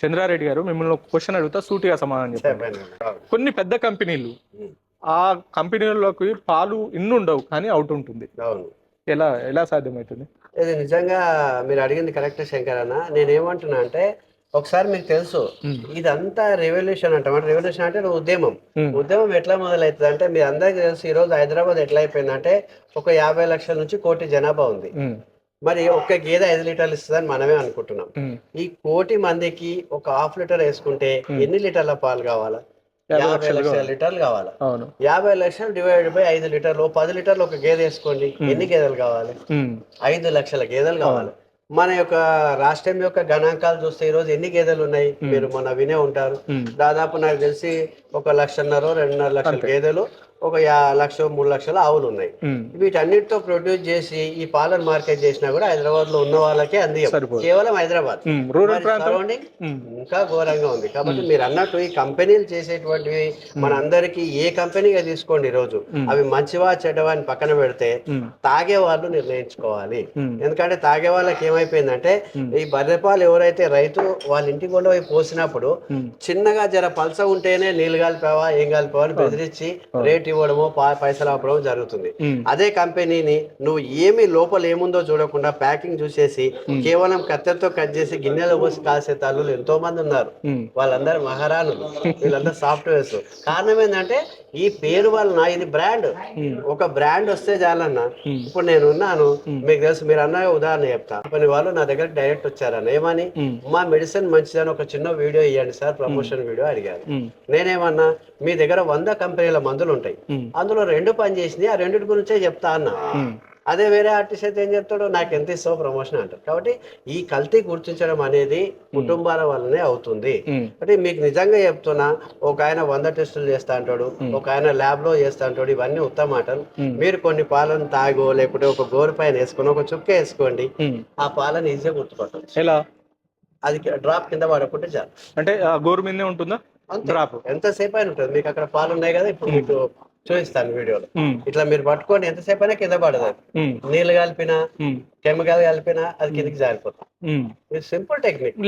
చంద్రారెడ్డి గారు మిమ్మల్ని ఒక క్వశ్చన్ అడుగుతా సూటిగా సమాధానం చెప్పండి చెప్పండి కొన్ని పెద్ద కంపెనీలు. ఆ కంపెనీలోకి పాలు ఇన్ని ఉండవు కానీ అవుట్ ఉంటుంది ఎలా ఎలా సాధ్యమవుతుంది ఇది నిజంగా మీరు అడిగింది కరెక్ట్ శంకర్ అన్న నేనేమంటున్నా అంటే ఒకసారి మీకు తెలుసు. ఇదంతా రెవల్యూషన్ అంటాం అంటే రెవల్యూషన్ అంటే ఉద్యమం. ఉద్యమం ఎట్లా మొదలవుతుంది అంటే మీ అందరికీ తెలుసు ఈ రోజు హైదరాబాద్ ఎట్లా అయిపోయిందంటే ఒక యాభై లక్షల నుంచి కోటి జనాభా ఉంది. మరి ఒక్క గేదె ఐదు లీటర్లు ఇస్తుందని మనమే అనుకుంటున్నాం. ఈ కోటి మందికి ఒక హాఫ్ లీటర్ వేసుకుంటే. ఎన్ని లీటర్ల పాలు కావాలా? యాభై లక్షలు. లీటర్లు కావాలా? యాభై లక్షలు డివైడ్ బై ఐదు లీటర్లు పది లీటర్లు ఒక గేదె వేసుకోండి ఎన్ని గేదెలు కావాలి. ఐదు లక్షల గేదెలు కావాలి. మన యొక్క రాష్ట్రం యొక్క గణాంకాలు చూస్తే ఈ రోజు ఎన్ని గేదెలు ఉన్నాయి? మీరు మొన్న వినే ఉంటారు. దాదాపు నాకు తెలిసి ఒక లక్షన్నర రెండున్నర లక్షల గేదెలు ఒక యా లక్ష మూడు లక్షల ఆవులు ఉన్నాయి. వీటన్నిటితో ప్రొడ్యూస్ చేసి ఈ పాలను మార్కెట్ చేసినా కూడా హైదరాబాద్లో ఉన్న వాళ్ళకే సరిపోదు. కేవలం హైదరాబాద్. సరౌండింగ్. ఇంకా ఘోరంగా ఉంది. కాబట్టి మీరు అన్నట్టు ఈ కంపెనీలు చేసేటువంటివి మన అందరికి ఏ కంపెనీగా తీసుకోండి ఈ రోజు అవి మంచివా చెడ్డవా అని పక్కన పెడితే. తాగే వాళ్ళు నిర్ణయించుకోవాలి. ఎందుకంటే తాగే వాళ్ళకి ఏమైపోయిందంటే ఈ బర్రెపాలు ఎవరైతే రైతు వాళ్ళ ఇంటికి కొండ పోసినప్పుడు. చిన్నగా జర పలస ఉంటేనే నీళ్ళు కలిపావా ఏం కలిపావా అని బెదిరించి రేట్ ఇవ్వడము పా- పైసలు ఆపడం జరుగుతుంది. అదే కంపెనీని నువ్వు ఏమి లోపల ఏముందో చూడకుండా ప్యాకింగ్ చూసేసి కేవలం కత్తెరతో కట్ చేసి గిన్నెలో పోసి కాసే తల్లులు ఎంతో మంది ఉన్నారు. వాళ్ళందరూ మహారాణులు. వీళ్ళందరూ సాఫ్ట్వేర్స్. కారణం ఏంటంటే ఈ పేరు వలన ఇది బ్రాండ్. ఒక బ్రాండ్ వస్తే చాలన్న. ఇప్పుడు నేను ఉన్నాను. మీకు తెలుసు మీరు అన్న ఉదాహరణ చెప్తా. కొన్ని వాళ్ళు నా దగ్గర డైరెక్ట్ వచ్చారన్న. ఏమని. మా మెడిసిన్ మంచిదని ఒక చిన్న వీడియో ఇవ్వండి సార్ ప్రమోషన్ వీడియో అడిగారు. నేనేమన్నా మీ దగ్గర వంద కంపెనీల మందులు ఉంటాయి. అందులో రెండు పని చేసినాయి ఆ రెండింటి గురించే చెప్తా అన్న. అదే వేరే ఆర్టిస్ట్ అయితే ఏం చెప్తాడు నాకు ఎంత ఇస్తావు ప్రమోషన్ అంటారు కాబట్టి ఈ కల్తీ గుర్తించడం అనేది కుటుంబాల వల్లనే అవుతుంది. అంటే మీకు నిజంగా చెప్తున్నా ఒక ఆయన వంద టెస్టులు చేస్తా అంటాడు ఒక ఆయన ల్యాబ్లో చేస్తా అంటాడు ఇవన్నీ ఉత్తమ మాటలు. మీరు కొన్ని పాలను తాగో లేకపోతే ఒక గోరు పైన వేసుకొని ఒక చుక్క వేసుకోండి. ఆ పాలను ఈజీగా గుర్తుపట్టచ్చు. ఎలా? అది డ్రాప్ కింద పడకుంటే చాలు. అంటే గోరు మీదనే ఉంటుందా. డ్రాప్ ఎంతసేపు అయినా ఉంటుంది. మీకు అక్కడ పాలు ఉన్నాయి కదా ఇప్పుడు మీకు చూపిస్తాను వీడియోలో. ఇట్లా మీరు పట్టుకొని ఎంతసేపు అయినా కింద పడదు. నీళ్ళు కలిపినా. కెమికల్ కలిపినా అది కిందికి జారిపోతుంది ఉమ్. ఇది సింపుల్ టెక్నిక్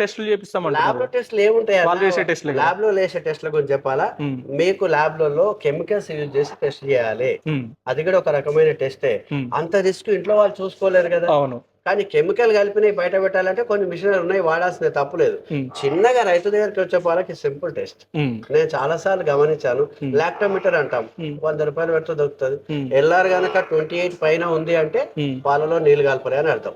టెస్టులు ల్యాబ్లో టెస్ట్లు ఏముంటాయి వాళ్ళు చేసే టెస్టులే కదా. ల్యాబ్లో వేసే టెస్ట్ల గురించి చెప్పాలా. మీకు ల్యాబ్లలో కెమికల్స్ యూజ్ చేసి టెస్ట్ చేయాలి. అది కూడా ఒక రకమైన టెస్టే. అంత రిస్క్ ఇంట్లో వాళ్ళు చూసుకోలేరు కదా అవును కానీ కెమికల్ కలిపినవి బయట పెట్టాలంటే కొన్ని మిషనరీ ఉన్నాయి వాడాల్సిన తప్పులేదు. చిన్నగా రైతు దగ్గరికి వచ్చే వాళ్ళకి సింపుల్ టెస్ట్. నేను చాలా సార్లు గమనించాను లాక్టోమీటర్ అంటాం. వంద రూపాయలు పెడితే దొరుకుతుంది. ఎల్ఆర్ గనక ట్వంటీ ఎయిట్ పైన ఉంది అంటే. పాలలో నీళ్ళు కలపలే అని అర్థం.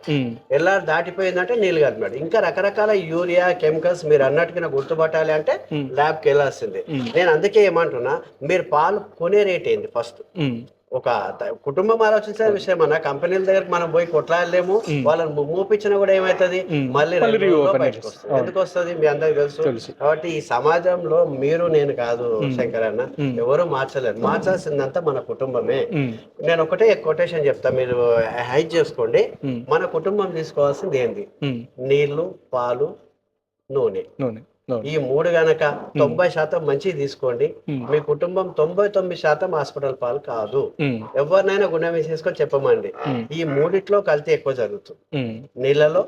ఎల్ఆర్ దాటిపోయిందంటే నీళ్ళు కలిపాడు ఇంకా రకరకాల యూరియా కెమికల్స్ మీరు అన్నట్టుగా గుర్తుపట్టాలి అంటే. ల్యాబ్కి వెళ్ళాల్సిందే. నేను అందుకే ఏమంటున్నా మీరు పాలు కొనే రేట్ ఏంది ఫస్ట్. ఒక కుటుంబం ఆలోచించిన విషయం అన్న కంపెనీల దగ్గరికి మనం పోయి కొట్లాడలేము. వాళ్ళని మూపించినా కూడా ఏమైతుంది? Hmm. మళ్ళీ బయటకు. వస్తుంది ఎందుకు వస్తుంది మీ అందరికి తెలుసు. కాబట్టి ఈ సమాజంలో మీరు నేను కాదు శంకర్ అన్న ఎవరు మార్చలేరు. మార్చాల్సిందంతా మన కుటుంబమే. నేను ఒకటే కొటేషన్ చెప్తా. మీరు హైట్ చేసుకోండి. మన కుటుంబం తీసుకోవాల్సింది ఏంది. నీళ్ళు పాలు నూనె. నూనె. ఈ మూడు గనక తొంభై శాతం మంచిది తీసుకోండి. మీ కుటుంబం తొంభై తొమ్మిది శాతం హాస్పిటల్ పాలు కాదు. ఎవరినైనా గుండె వేసేసుకొని చెప్పమండి. ఈ మూడిట్లో కల్తీ ఎక్కువ జరుగుతుంది. నీళ్ళలో.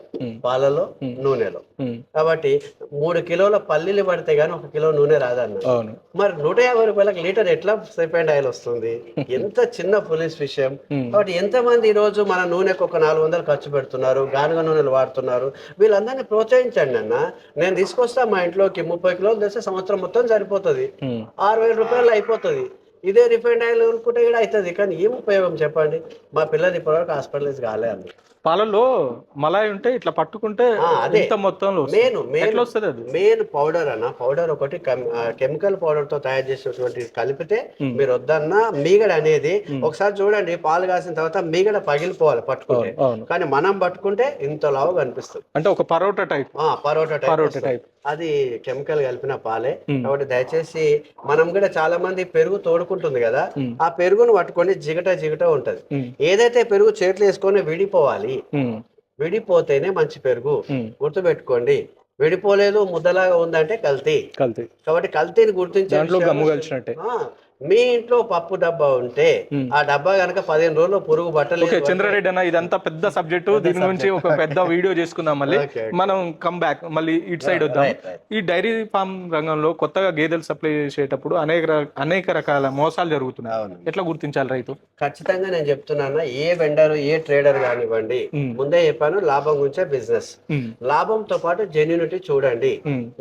పాలలో. నూనెలో. కాబట్టి మూడు కిలోల పల్లీలు పడితే గానీ ఒక కిలో నూనె రాదన్న మరి నూట యాభై రూపాయలకు లీటర్ ఎట్లా సెకండ్ ఆయిల్ వస్తుంది ఎంత చిన్న పోలీస్ విషయం. కాబట్టి ఎంతమంది ఈ రోజు మన నూనెకు ఒక నాలుగు వందలు ఖర్చు పెడుతున్నారు గానుగ నూనెలు వాడుతున్నారు వీళ్ళందరినీ ప్రోత్సహించండి అన్న నేను తీసుకొస్తా మా ఇంట్లోకి ముప్పై కిలోలు తెస్తే సంవత్సరం మొత్తం సరిపోతుంది. ఆరు వేల రూపాయలు అయిపోతుంది. ఇదే రిఫైండ్ ఆయిల్ కొనుక్కుంటే కూడా అవుతుంది కానీ ఏం ఉపయోగం చెప్పండి? మా పిల్లలు ఇప్పటివరకు హాస్పిటలైజ్ కాలే అంది పాలల్లో మలాయి ఉంటే ఇట్లా పట్టుకుంటే అదే. మొత్తంలో వస్తుంది. మెయిన్ మెయిన్ అది? మెయిన్ పౌడర్ అన్న. పౌడర్ ఒకటి కెమికల్ పౌడర్తో తయారు చేసినటువంటి కలిపితే మీరు వద్దన్న మీగడ అనేది ఒకసారి చూడండి. పాలు కాసిన తర్వాత మీగడ పగిలిపోవాలి పట్టుకుంటే. కానీ మనం పట్టుకుంటే ఇంత లావు కనిపిస్తుంది. అంటే ఒక పరోటా టైప్. ఆ, పరోటా టైప్ పరోటా. టైప్. అది కెమికల్ కలిపిన పాలే కాబట్టి దయచేసి మనం కూడా చాలా మంది పెరుగు తోడుకుంటుంది కదా. ఆ పెరుగును పట్టుకొని జిగట జిగట ఉంటది. ఏదైతే పెరుగు చేతులు వేసుకొని విడిపోవాలి. విడిపోతేనే మంచి పెరుగు. గుర్తుపెట్టుకోండి విడిపోలేదు ముద్దలాగా ఉందంటే కల్తీ కల్తీ కాబట్టి కల్తీని గుర్తించే మీ ఇంట్లో పప్పు డబ్బా ఉంటే ఆ డబ్బా గనక పదిహేను రోజులు పురుగు బట్టలు చంద్రారెడ్డి అన్న ఇదంతా పెద్ద సబ్జెక్టు దీని గురించి ఒక పెద్ద వీడియో చేసుకుందాం మళ్ళీ. మనం కమ్ బ్యాక్ మళ్ళీ ఇటు సైడ్ వద్దాం. ఈ డైరీ ఫార్మ్ రంగంలో కొత్తగా గేదెలు సప్లై చేసేటప్పుడు అనేక అనేక రకాల మోసాలు జరుగుతున్నాయి. ఎట్లా గుర్తించాలి రైతు? ఖచ్చితంగా నేను చెప్తున్నాను ఏ వెండర్ ఏ ట్రేడర్ కానివ్వండి. ముందే చెప్పాను లాభం గురించే బిజినెస్ లాభంతో పాటు జెన్యునిటీ చూడండి.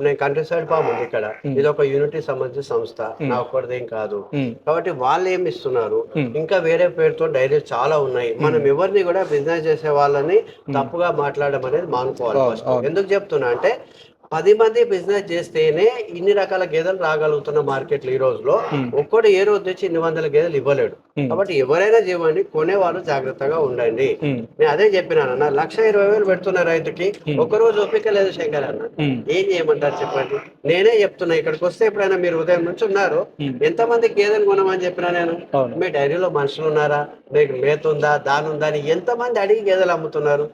నేను కంట్రీ సైడ్ ఫామ్ ఉంది ఇక్కడ. ఇది ఒక యూనిటీ సంబంధించిన సంస్థ. నా ఒక్కడిదేం కాదు. కాబట్టి వాళ్ళు ఏమి ఇస్తున్నారు? ఇంకా వేరే పేరుతో డైరీ చాలా ఉన్నాయి. మనం ఎవరిని కూడా బిజినెస్ చేసే వాళ్ళని తప్పుగా మాట్లాడడం అనేది మానుకోవాలి first. ఎందుకు చెప్తున్నా అంటే పది మంది బిజినెస్ చేస్తేనే ఇన్ని రకాల గేదెలు రాగలుగుతున్న మార్కెట్ ఈ రోజులో ఒక్కడు ఏ రోజు తెచ్చి ఇన్ని వందల గేదెలు ఇవ్వలేడు. కాబట్టి ఎవరైనా చేయండి కొనేవాళ్ళు జాగ్రత్తగా ఉండండి. నేను అదే చెప్పినాను అన్న లక్ష ఇరవై వేలు పెడుతున్న రైతుకి ఒక రోజు ఓపిక లేదు శంకర్ అన్న. ఏం చేయమంటారు చెప్పండి? నేనే చెప్తున్నా ఇక్కడికి వస్తే ఎప్పుడైనా మీరు ఉదయం నుంచి ఉన్నారు. ఎంతమంది గేదెలు కొనమని చెప్పినా నేను? మీ డైరీలో మనుషులు ఉన్నారా? మీకు మేత ఉందా దాని ఉందా అని ఎంతమంది అడిగి గేదెలు అమ్ముతున్నారు?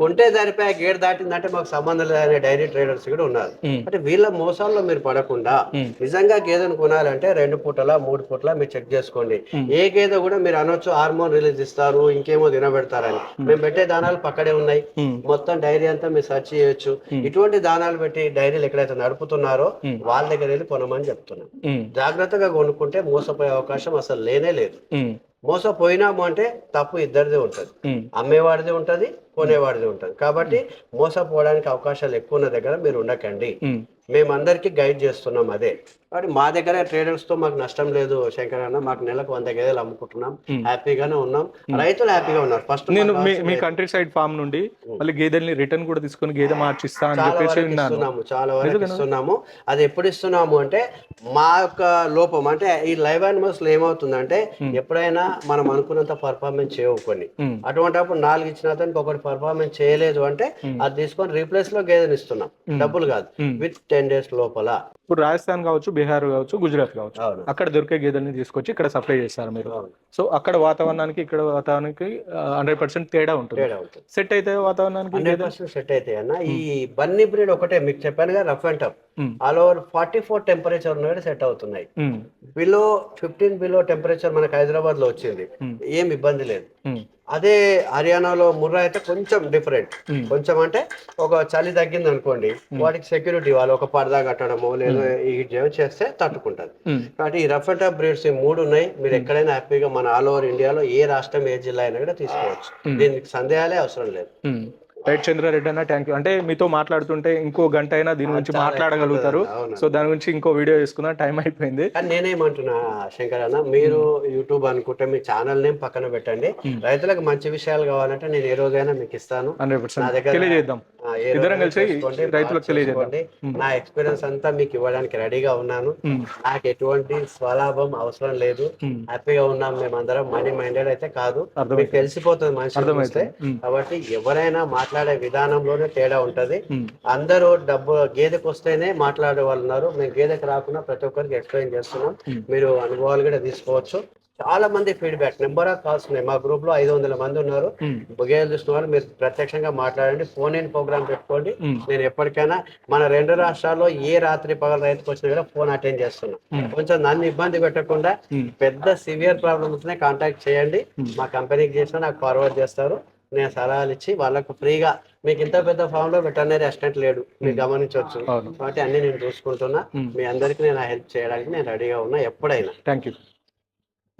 కొంటే దానిపై గేట్ దాటిందంటే మాకు సంబంధం లేదనే డైరీ ట్రేడర్స్ కూడా ఉన్నారు. అంటే వీళ్ళ మోసాల్లో మీరు పడకుండా. నిజంగా గేదెను కొనాలంటే రెండు పూటల మూడు పూటల మీరు చెక్ చేసుకోండి. ఏ గేదె కూడా మీరు అనొచ్చు హార్మోన్ రిలీజ్ ఇస్తారు ఇంకేమో తినబెడతారని. మేము. పెట్టే దానాలు పక్కనే ఉన్నాయి. మొత్తం డైరీ అంతా మీరు సెర్చ్ చేయొచ్చు. ఇటువంటి దానాలు పెట్టి డైరీలు ఎక్కడైతే నడుపుతున్నారో వాళ్ళ దగ్గర వెళ్ళి కొనమని చెప్తున్నాం. జాగ్రత్తగా కొనుక్కుంటే మోసపోయే అవకాశం అసలు లేనే లేదు. మోసపోయినాము అంటే తప్పు ఇద్దరిదే ఉంటుంది. అమ్మేవాడిది ఉంటది కొనేవాడిది ఉంటది. కాబట్టి మోసపోవడానికి అవకాశాలు ఎక్కువ ఉన్న దగ్గర మీరు ఉండకండి. మేమందరికీ గైడ్ చేస్తున్నాం అదే. కాబట్టి మా దగ్గర ట్రేడర్స్తో మాకు నష్టం లేదు శంకర్ అన్న. మాకు నెలకు వంద గేదెలు అమ్ముకుంటున్నాం. హ్యాపీగానే ఉన్నాం. రైతులు హ్యాపీగా ఉన్నారు. ఫస్ట్ నేను మీ కంట్రీ సైడ్ ఫామ్ నుండి మళ్ళీ గేదెల్ని రిటర్న్ కూడా తీసుకొని గేదె మార్చిస్తా అని చాలా చెప్పేసి ఇస్తున్నాము. చాలా వరకు ఇస్తున్నాము. అది ఎప్పుడు ఇస్తున్నాము అంటే మా యొక్క లోపం. అంటే ఈ లైవ్ యానిమల్స్లో ఏమవుతుందంటే ఎప్పుడైనా మనం అనుకున్నంత పర్ఫార్మెన్స్ చేయవు కొన్ని. అటువంటిప్పుడు నాలుగు ఇచ్చిన అతనికి ఒకటి పర్ఫార్మెన్స్ చేయలేదు అంటే అది తీసుకొని రీప్లేస్లో గేదెని ఇస్తున్నాం. డబ్బులు కాదు. విత్ టెన్ డేస్ లోపల ఇప్పుడు రాజస్థాన్ కావచ్చు బీహార్ కావచ్చు గుజరాత్ కావచ్చు. అక్కడ దొరికే గేదెల్ని తీసుకొచ్చి ఇక్కడ సప్లై చేస్తారు మీరు. సో అక్కడ వాతావరణానికి ఇక్కడ వాతావరణానికి హండ్రెడ్ పర్సెంట్ తేడా ఉంటుంది. సెట్ అయితే వాతావరణానికి సెట్ అయితే అన్న. ఈ బన్నీ బ్రీడ్ ఒకటే మీకు చెప్పాను కదా rough and tough. All over forty four temperature ఉన్న సెట్ అవుతున్నాయి. బిలో ఫిఫ్టీన్ బిలో టెంపరేచర్ మనకి హైదరాబాద్లో వచ్చింది. ఏం ఇబ్బంది లేదు. అదే హర్యానాలో ముర్రా అయితే కొంచెం డిఫరెంట్. కొంచెం అంటే ఒక చలి తగ్గింది అనుకోండి వాటికి సెక్యూరిటీ వాళ్ళు ఒక పరదా కట్టడము లేదా ఈ చేయడం చేస్తే తట్టుకుంటది. కాబట్టి ఈ రఫ్ అండ్ టఫ్ బ్రీడ్స్ ఈ మూడు ఉన్నాయి. మీరు ఎక్కడైనా హ్యాపీగా మన ఆల్ ఓవర్ ఇండియాలో ఏ రాష్ట్రం ఏ జిల్లా అయినా కూడా తీసుకోవచ్చు. దీనికి సందేహాలే అవసరం లేదు. రైట్ చంద్రారెడ్డి అన్న థ్యాంక్ యూ అంటే మీతో మాట్లాడుతుంటే ఇంకో గంట అయినా దీని గురించి మాట్లాడగలుగుతారు. సో దాని గురించి ఇంకో వీడియో చేసుకుందాం. టైం అయిపోయింది. కానీ నేనేమంటున్నా శంకర్ అన్న మీరు యూట్యూబ్ అనుకుంటే మీ ఛానల్ నేమ్ పక్కన పెట్టండి. రైతులకు మంచి విషయాలు కావాలంటే నేను ఏ రోజైనా మీకు ఇస్తాను. హండ్రెడ్ నా పర్సెంట్ దగ్గర తెలియజేద్దాం. ఇద్దరం కలిసి రైతులకు. చేసుకోండి. నా ఎక్స్పీరియన్స్ అంతా మీకు ఇవ్వడానికి రెడీగా ఉన్నాను. నాకు ఎటువంటి స్వలాభం అవసరం లేదు. హ్యాపీగా ఉన్నాం మేమందరం. మనీ మైండెడ్ అయితే కాదు. మీకు తెలిసిపోతుంది మనిషి. కాబట్టి ఎవరైనా మాట్లాడే విధానంలోనే తేడా ఉంటది. అందరూ డబ్బు గేదెకి వస్తేనే మాట్లాడే వాళ్ళు ఉన్నారు. మేము గేదెకి రాకుండా ప్రతి ఒక్కరికి ఎక్స్ప్లెయిన్ చేస్తున్నాం. మీరు అనుభవాలు కూడా తీసుకోవచ్చు. చాలా మంది ఫీడ్బ్యాక్ నెంబర్ ఆఫ్ కాల్స్ ఉన్నాయి. మా గ్రూప్లో ఐదు వందల మంది ఉన్నారు. గేదెలు చూసిన వాళ్ళు మీరు ప్రత్యక్షంగా మాట్లాడండి. ఫోన్ ఇన్ ప్రోగ్రామ్ పెట్టుకోండి. నేను ఎప్పటికైనా మన రెండు రాష్ట్రాల్లో ఏ రాత్రి పగల రైతుకు వచ్చినా కూడా ఫోన్ అటెండ్ చేస్తున్నా. కొంచెం నన్ను ఇబ్బంది పెట్టకుండా. పెద్ద సివియర్ ప్రాబ్లమ్స్ నే కాంటాక్ట్ చేయండి. మా కంపెనీకి చేసినా నాకు ఫార్వర్డ్ చేస్తారు. నేను సలహాలు ఇచ్చి వాళ్ళకు ఫ్రీగా మీకు ఇంత పెద్ద ఫామ్లో వెటర్నరీ అసిస్టెంట్ లేడు. మీరు గమనించవచ్చు. కాబట్టి అన్ని నేను చూసుకుంటున్నా. మీ అందరికీ నేను హెల్ప్ చేయడానికి నేను రెడీగా ఉన్నా ఎప్పుడైనా. థ్యాంక్ యూ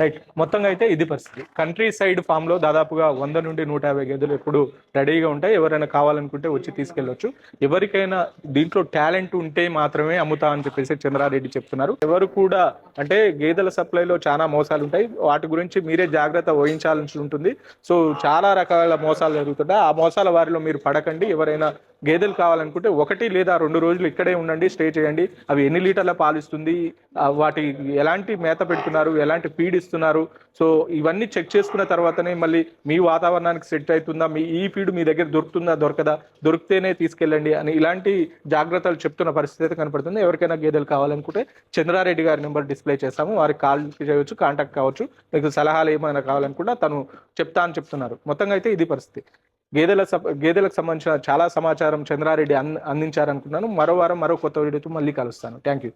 రైట్ మొత్తంగా అయితే ఇది పరిస్థితి. కంట్రీ సైడ్ ఫామ్లో దాదాపుగా వంద నుండి నూట యాభై గేదెలు ఎప్పుడు రెడీగా ఉంటాయి. ఎవరైనా కావాలనుకుంటే వచ్చి తీసుకెళ్ళొచ్చు. ఎవరికైనా దీంట్లో టాలెంట్ ఉంటే మాత్రమే అమ్ముతా అని చెప్పేసి చంద్రారెడ్డి చెప్తున్నారు. ఎవరు కూడా అంటే గేదెల సప్లైలో చాలా మోసాలు ఉంటాయి వాటి గురించి మీరే జాగ్రత్త వహించాల్సి ఉంటుంది. సో చాలా రకాల మోసాలు జరుగుతుంటాయి. ఆ మోసాల వారిలో మీరు పడకండి. ఎవరైనా గేదెలు కావాలనుకుంటే ఒకటి లేదా రెండు రోజులు ఇక్కడే ఉండండి స్టే చేయండి. అవి ఎన్ని లీటర్ల పాలిస్తుంది వాటి ఎలాంటి మేత పెడుతున్నారు? ఎలాంటి ఫీడ్ ఇస్తున్నారు? సో ఇవన్నీ చెక్ చేసుకున్న తర్వాతనే మళ్ళీ మీ వాతావరణానికి సెట్ అవుతుందా? మీ ఈ ఫీడ్ మీ దగ్గర దొరుకుతుందా దొరకదా? దొరికితేనే తీసుకెళ్ళండి అని ఇలాంటి జాగ్రత్తలు చెప్తున్న పరిస్థితి అయితే కనపడుతుంది. ఎవరికైనా గేదెలు కావాలనుకుంటే చంద్రారెడ్డి గారి నెంబర్ డిస్ప్లే చేస్తాము. వారికి కాల్ చేయవచ్చు కాంటాక్ట్ కావచ్చు. మీకు సలహాలు ఏమైనా కావాలనుకుంటే తను చెప్తా అని చెప్తున్నారు. మొత్తంగా అయితే ఇది పరిస్థితి. గేదెల గేదెలకు సంబంధించిన చాలా సమాచారం చంద్రారెడ్డి అన్ అందించారనుకున్నాను మరో వారం మరో కొత్త వీడియోతో మళ్ళీ కలుస్తాను. Thank you